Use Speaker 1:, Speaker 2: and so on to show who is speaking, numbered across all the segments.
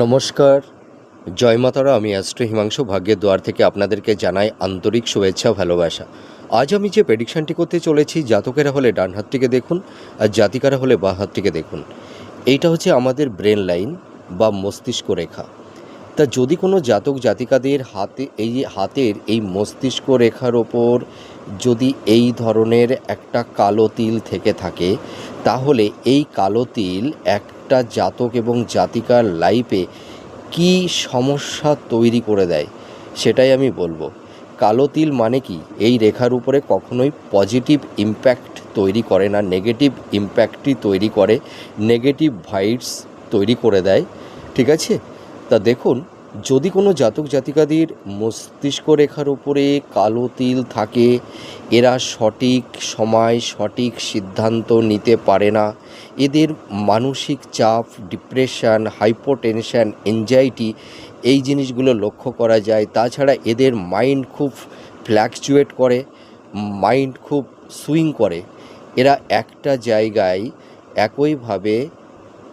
Speaker 1: নমস্কার। জয় মাতারা, আমি অ্যাস্ট্রো হিমাংশু, ভাগ্যের দুয়ার থেকে আপনাদেরকে জানাই আন্তরিক শুভেচ্ছা ভালোবাসা। আজ আমি যে প্রেডিকশানটি করতে চলেছি, জাতকেরা হলে ডান হাতটিকে দেখুন আর জাতিকারা হলে বা হাতটিকে দেখুন। এইটা হচ্ছে আমাদের ব্রেন লাইন বা মস্তিষ্ক রেখা। তা যদি কোনো জাতক জাতিকাদের হাতে, এই হাতের এই মস্তিষ্ক রেখার ওপর যদি এই ধরনের একটা কালো তিল থেকে থাকে, তাহলে এই কালো তিল একটা জাতক এবং জাতিকার লাইফে কি সমস্যা তৈরি করে দেয়, সেটাই আমি বলব। কালো তিল মানে কি? এই রেখার উপরে কখনোই পজিটিভ ইম্প্যাক্ট তৈরি করে না নেগেটিভ ইম্প্যাক্টই তৈরি করে নেগেটিভ ভাইটস তৈরি করে দেয়। ঠিক আছে? তা দেখুন যদি কোনো জাতক জাতিকাদের মস্তিষ্ক রেখার উপরে কালো তিল থাকে, এরা সঠিক সময়, সঠিক সিদ্ধান্ত নিতে পারে না। এদের মানসিক চাপ, ডিপ্রেশন, হাইপোটেনশন এনজাইটি এই জিনিসগুলো লক্ষ্য করা যায়। তাছাড়া এদের মাইন্ড খুব ফ্ল্যাকচুয়েট করে, মাইন্ড খুব সুইং করে। এরা একটা জায়গায় একইভাবে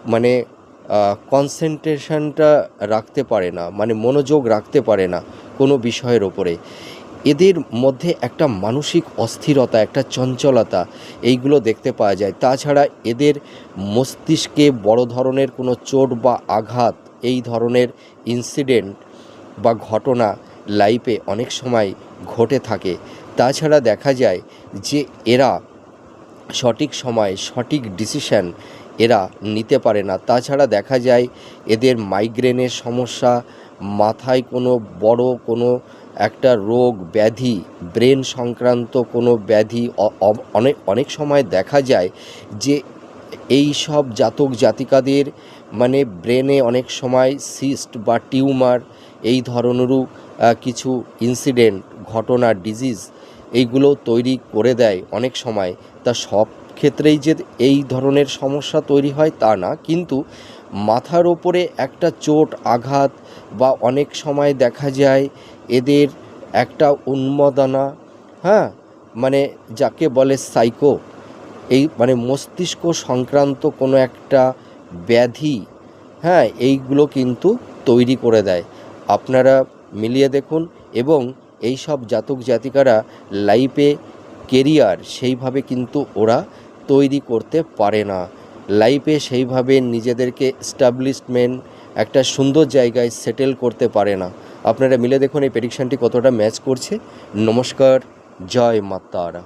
Speaker 1: মানে কনসেন্ট্রেশনটা রাখতে পারে না মানে মনোযোগ রাখতে পারে না কোনো বিষয়ের ওপরে। এদের মধ্যে একটা মানসিক অস্থিরতা, একটা চঞ্চলতা এইগুলো দেখতে পাওয়া যায়। তাছাড়া এদের মস্তিষ্কে বড় ধরনের কোনো চোট বা আঘাত এই ধরনের ইনসিডেন্ট বা ঘটনা লাইফে অনেক সময় ঘটে থাকে। তাছাড়া দেখা যায় যে এরা সঠিক সময় সঠিক ডিসিশন এরা নিতে পারে না। তাছাড়া দেখা যায় এদের মাইগ্রেনের সমস্যা, মাথায় কোনো বড় কোনো একটা রোগ, ব্যাধি ব্রেন সংক্রান্ত কোনো ব্যাধি অনেক অনেক সময় দেখা যায় যে এই সব জাতক জাতিকাদের মানে ব্রেনে অনেক সময় সিস্ট বা টিউমার এই ধরনেরও কিছু ইনসিডেন্ট ঘটনা ডিজিজ এইগুলো তৈরি করে দেয় অনেক সময়। তা সব ক্ষেত্রেই যে এই ধরনের সমস্যা তৈরি হয় তা না, কিন্তু মাথার ওপরে একটা চোট, আঘাত বা অনেক সময় দেখা যায় এদের একটা উন্মাদনা হ্যাঁ? মানে যাকে বলে সাইকো এই মানে মস্তিষ্ক সংক্রান্ত কোনো একটা ব্যাধি হ্যাঁ? এইগুলো কিন্তু তৈরি করে দেয়। আপনারা মিলিয়ে দেখুন এবং এই সব জাতক জাতিকারা লাইফে কেরিয়ার সেইভাবে কিন্তু ওরা তৈরি করতে পারে না। লাইফে সেইভাবে নিজেদেরকে স্টাবলিশমেন্ট একটা সুন্দর জায়গায় সেটেল করতে পারে না। আপনারা মিলে দেখুন এই প্রেডিকশানটি কতটা ম্যাচ করছে। নমস্কার, জয় মাতারা।